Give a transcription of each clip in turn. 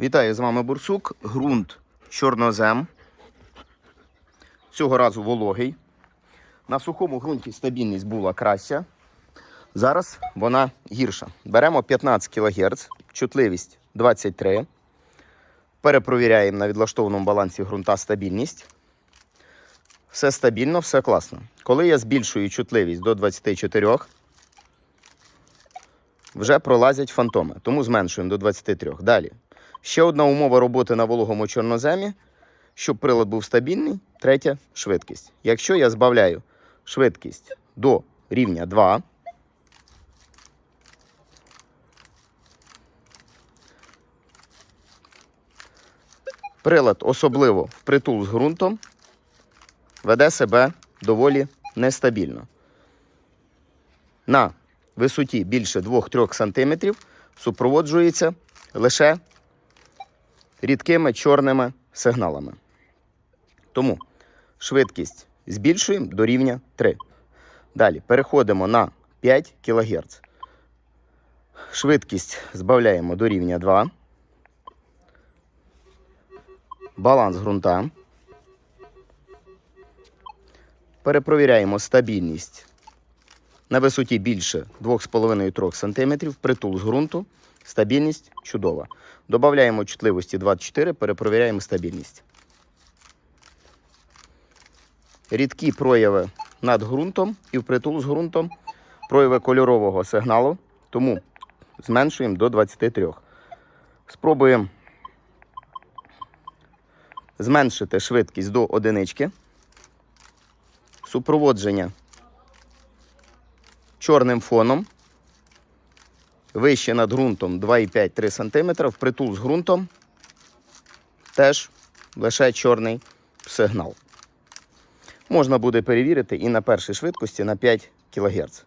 Вітаю з вами Бурсук. Грунт чорнозем. Цього разу вологий. На сухому ґрунті стабільність була краща. Зараз вона гірша. Беремо 15 кГц, чутливість 23. Перепровіряємо на відлаштованому балансі ґрунта стабільність. Все стабільно, все класно. Коли я збільшую чутливість до 24, вже пролазять фантоми, тому зменшуємо до 23. Далі. Ще одна умова роботи на вологому чорноземі, щоб прилад був стабільний. Третя швидкість. Якщо я збавляю швидкість до рівня 2, прилад, особливо впритул з ґрунтом, веде себе доволі нестабільно. На висоті більше 2-3 см супроводжується лише рідкими чорними сигналами. Тому швидкість збільшуємо до рівня 3. Далі переходимо на 5 кГц. Швидкість збавляємо до рівня 2. Баланс ґрунта. Перепровіряємо стабільність на висоті більше 2,5-3 см. Притул з ґрунту. Стабільність чудова. Додаємо чутливості 24, перепровіряємо стабільність. Рідкі прояви над ґрунтом і впритул з ґрунтом, прояви кольорового сигналу, тому зменшуємо до 23. Спробуємо зменшити швидкість до одинички. Супроводження чорним фоном. Вище над ґрунтом 2,5-3 см, впритул з ґрунтом теж лише чорний сигнал. Можна буде перевірити і на першій швидкості на 5 кГц.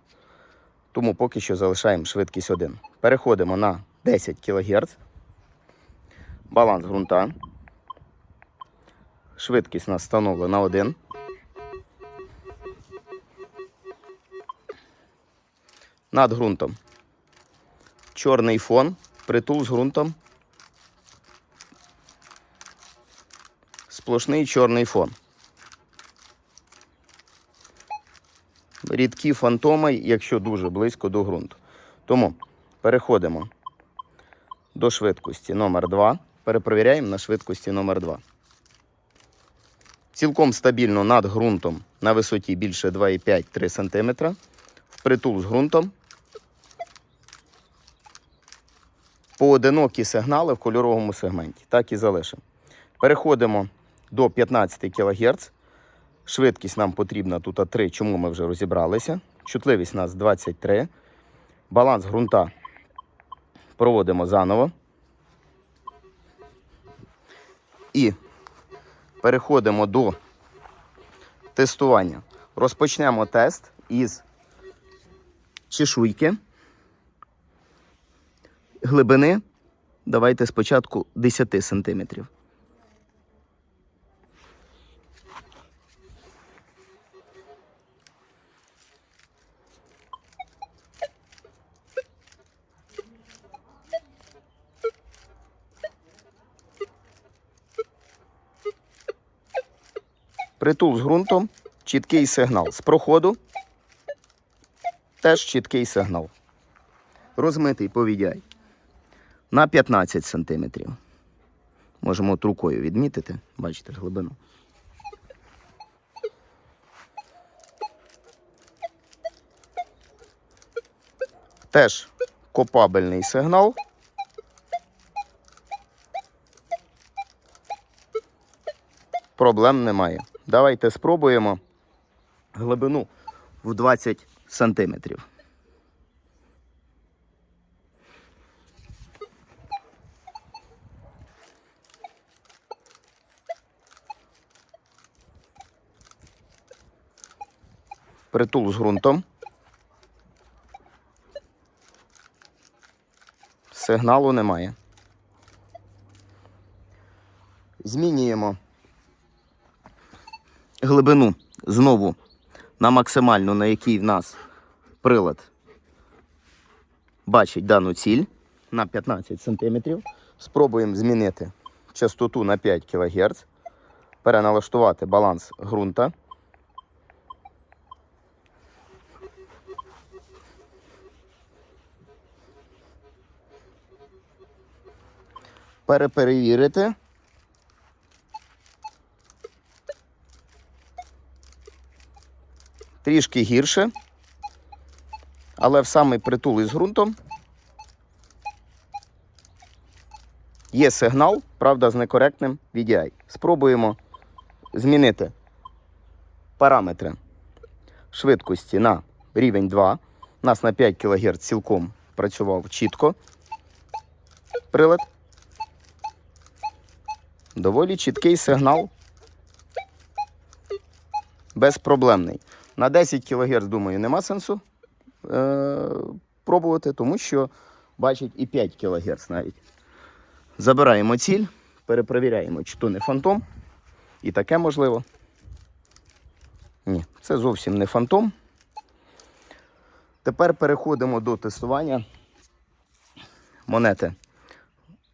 Тому поки що залишаємо швидкість 1. Переходимо на 10 кГц. Баланс ґрунта. Швидкість у нас встановлена 1. Над ґрунтом чорний фон, притул з ґрунтом. Сплошний чорний фон. Рідкі фантоми, якщо дуже близько до ґрунту. Тому переходимо до швидкості номер 2 Перепровіряємо на швидкості номер 2 Цілком стабільно над ґрунтом на висоті більше 2,5-3 см. Впритул з ґрунтом. Поодинокі сигнали в кольоровому сегменті. Так і залишимо. Переходимо до 15 кГц. Швидкість нам потрібна тут 3, чому ми вже розібралися. Чутливість у нас 23. Баланс ґрунта проводимо заново. І переходимо до тестування. Розпочнемо тест із чешуйки глибини давайте спочатку 10 сантиметрів. Притул з ґрунтом, чіткий сигнал. З проходу теж чіткий сигнал. Розмитий повідяй на 15 сантиметрів. Можемо от рукою відмітити, бачите, глибину. Теж копабельний сигнал. Проблем немає. Давайте спробуємо глибину в 20 сантиметрів. Притул з ґрунтом. Сигналу немає. Змінюємо глибину знову на максимальну, на якій в нас прилад бачить дану ціль на 15 см. Спробуємо змінити частоту на 5 кГц, переналаштувати баланс ґрунта. Переперевірити. Трішки гірше, але в самий притул із ґрунтом Є сигнал, правда, з некоректним VDI. Спробуємо змінити параметри швидкості на рівень 2. У нас на 5 кГц цілком працював чітко. Прилад. Доволі чіткий сигнал. Безпроблемний. На 10 кГц, думаю, нема сенсу е- пробувати, тому що бачить і 5 кГц навіть. Забираємо ціль, перепровіряємо, чи то не фантом. І таке можливо. Ні, це зовсім не фантом. Тепер переходимо до тестування монети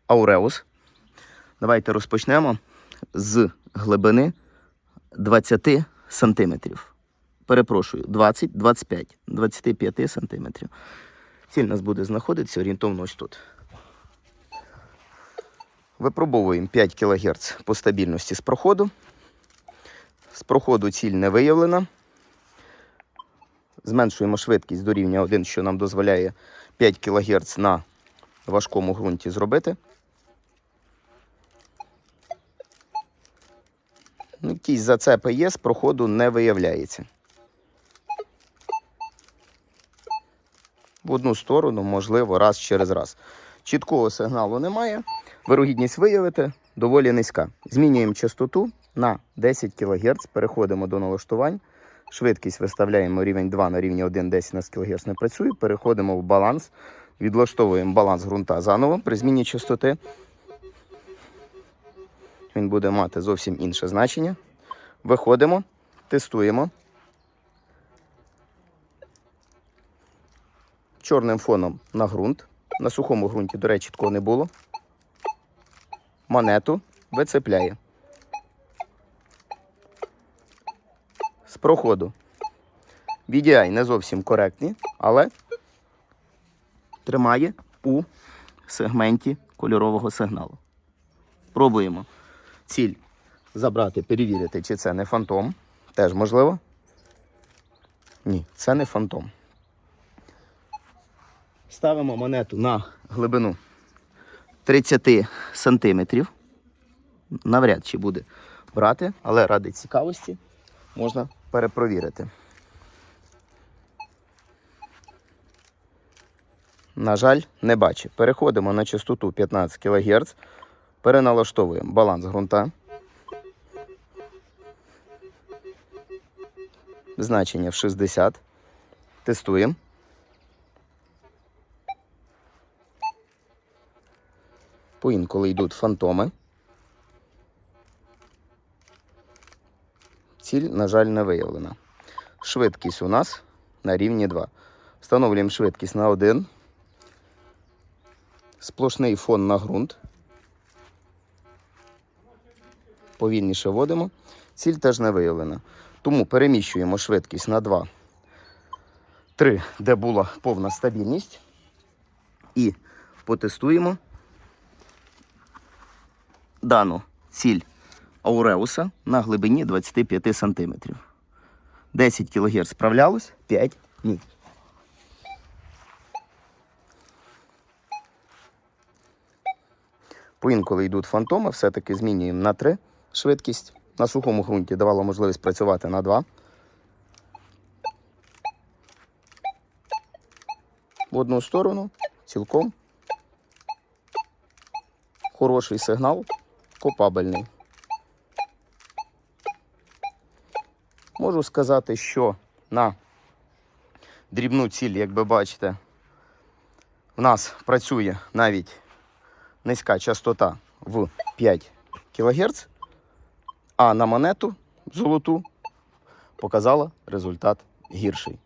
Aureus. Давайте розпочнемо з глибини 20 сантиметрів. Перепрошую, 20-25, 25 сантиметрів. Ціль у нас буде знаходитися орієнтовно ось тут. Випробовуємо 5 кГц по стабільності з проходу. З проходу ціль не виявлена. Зменшуємо швидкість до рівня 1, що нам дозволяє 5 кГц на важкому ґрунті зробити. Ну, Якісь зацепи є, з проходу не виявляється. В одну сторону, можливо, раз через раз. Чіткого сигналу немає. Вирогідність виявити доволі низька. Змінюємо частоту на 10 кГц, переходимо до налаштувань. Швидкість виставляємо рівень 2 на рівні 1, 10 на кГц не працює. Переходимо в баланс, відлаштовуємо баланс ґрунта заново при зміні частоти. Він буде мати зовсім інше значення. Виходимо, тестуємо. Чорним фоном на ґрунт. На сухому ґрунті, до речі, такого не було монету вицепляє. З проходу. VDI не зовсім коректні, але тримає у сегменті кольорового сигналу. Пробуємо ціль забрати, перевірити, чи це не фантом. Теж можливо. Ні, це не фантом. Ставимо монету на глибину 30 сантиметрів. Навряд чи буде брати, але ради цікавості можна перепровірити. На жаль, не бачу. Переходимо на частоту 15 кГц, переналаштовуємо баланс ґрунта. Значення в 60. Тестуємо. Поінколи йдуть фантоми. Ціль, на жаль, не виявлена. Швидкість у нас на рівні 2. Встановлюємо швидкість на 1. Сплошний фон на ґрунт. Повільніше вводимо. Ціль теж не виявлена. Тому переміщуємо швидкість на 2. 3, де була повна стабільність. І потестуємо дану ціль Ауреуса на глибині 25 см. 10 кГц справлялось, 5 ні. Поінколи йдуть фантоми, все-таки змінюємо на 3 швидкість. На сухому ґрунті давало можливість працювати на 2. В одну сторону цілком хороший сигнал, копабельний. Можу сказати, що на дрібну ціль, як ви бачите, в нас працює навіть низька частота в 5 кГц, а на монету золоту показала результат гірший.